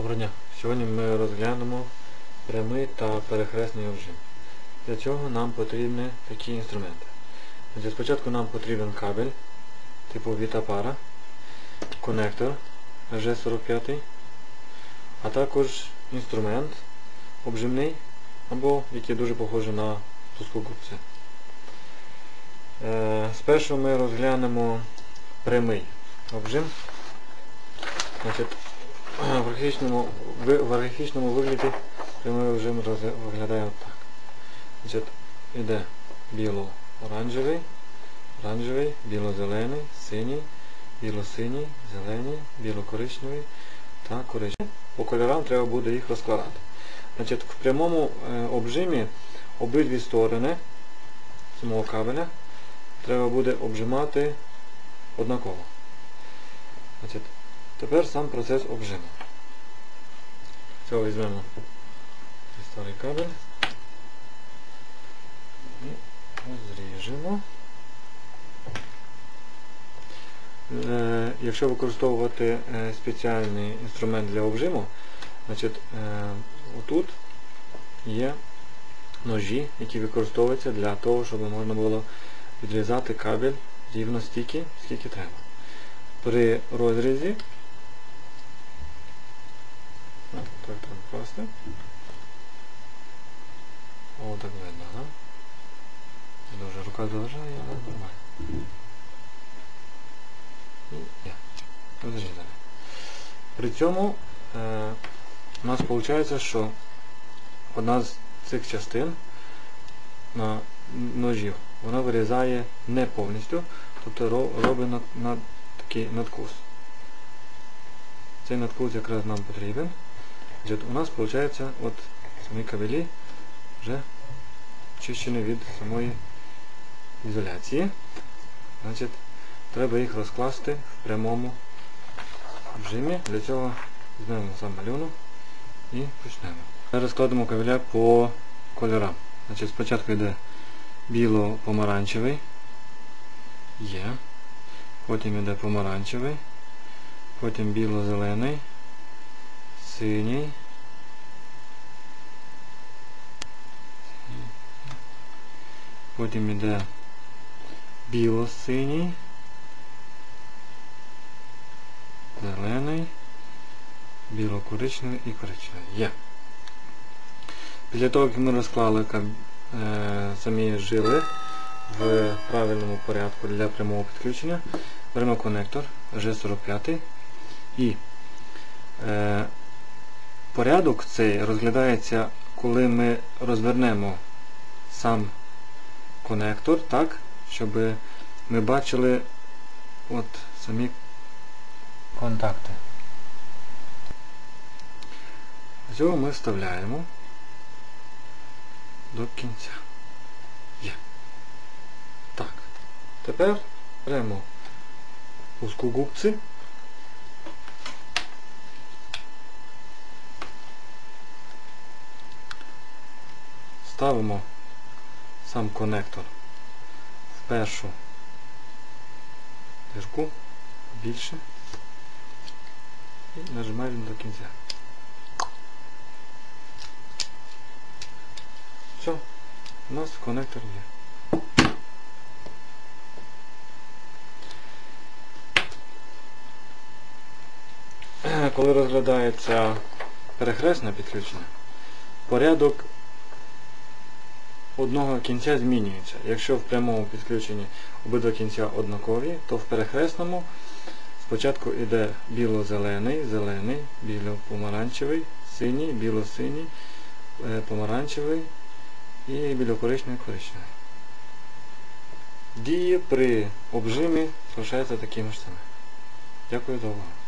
Доброго дня. Сьогодні ми розглянемо прямий та перехресний обжим. Для цього нам потрібні такі інструменти. Спочатку нам потрібен кабель типу Vita конектор G45, а також інструмент обжимний, або який дуже похожий на плоскогубці. Е, спершу ми розглянемо прямий обжим. Значить, в графічному, в графічному вигляді прямий обжим виглядає отак. Значить, іде біло-оранжевий, оранжевий, біло-зелений, синій, біло-синій, зелений, біло-коричневий та коричневий. По кольорам треба буде їх розкладати. Значить, в прямому е, обжимі обидві сторони самого кабеля треба буде обжимати однаково. Значить, Тепер сам процес обжиму. Цього візьмемо старий кабель і розріжемо. Е, Якщо використовувати е, спеціальний інструмент для обжиму, значить е, отут є ножі, які використовуються для того, щоб можна було відрізати кабель рівно стільки, скільки треба. При розрізі так, треба класти. О, так видно, да? Дуже рука заважає, але нормально. І є. Розрізали. При цьому е, у нас виходить, що одна з цих частин на ножів, вона вирізає не повністю, тобто ро- робить над, над, такий надкус. Цей надкус якраз нам потрібен. Значить, у нас виходить от самі кабелі вже очищені від самої ізоляції. Значить, треба їх розкласти в прямому режимі. Для цього візьмемо сам малюнок і почнемо. Розкладемо кабеля по кольорам. Значить, спочатку йде біло-помаранчевий. Є. Потім йде помаранчевий. Потім біло-зелений, синій. Потім йде біло-синій, зелений, біло-коричневий і коричневий. Є. Після того, як ми розклали е, самі жили в правильному порядку для прямого підключення, беремо конектор G45 і е, порядок цей розглядається, коли ми розвернемо сам конектор так, щоб ми бачили от самі контакти. Цього ми вставляємо до кінця. Є. Так. Тепер беремо плоскогубці. Ставимо сам конектор в першу дирку більше і нажимаємо до кінця. Все, у нас конектор є. Е, Коли розглядається перехресне підключення, порядок одного кінця змінюється. Якщо в прямому підключенні обидва кінця однакові, то в перехресному спочатку йде біло-зелений, зелений, біло-помаранчевий, синій, біло-синій, е, помаранчевий і біло-коричневий коричневий. Дії при обжимі залишаються такими ж самими. Дякую за увагу.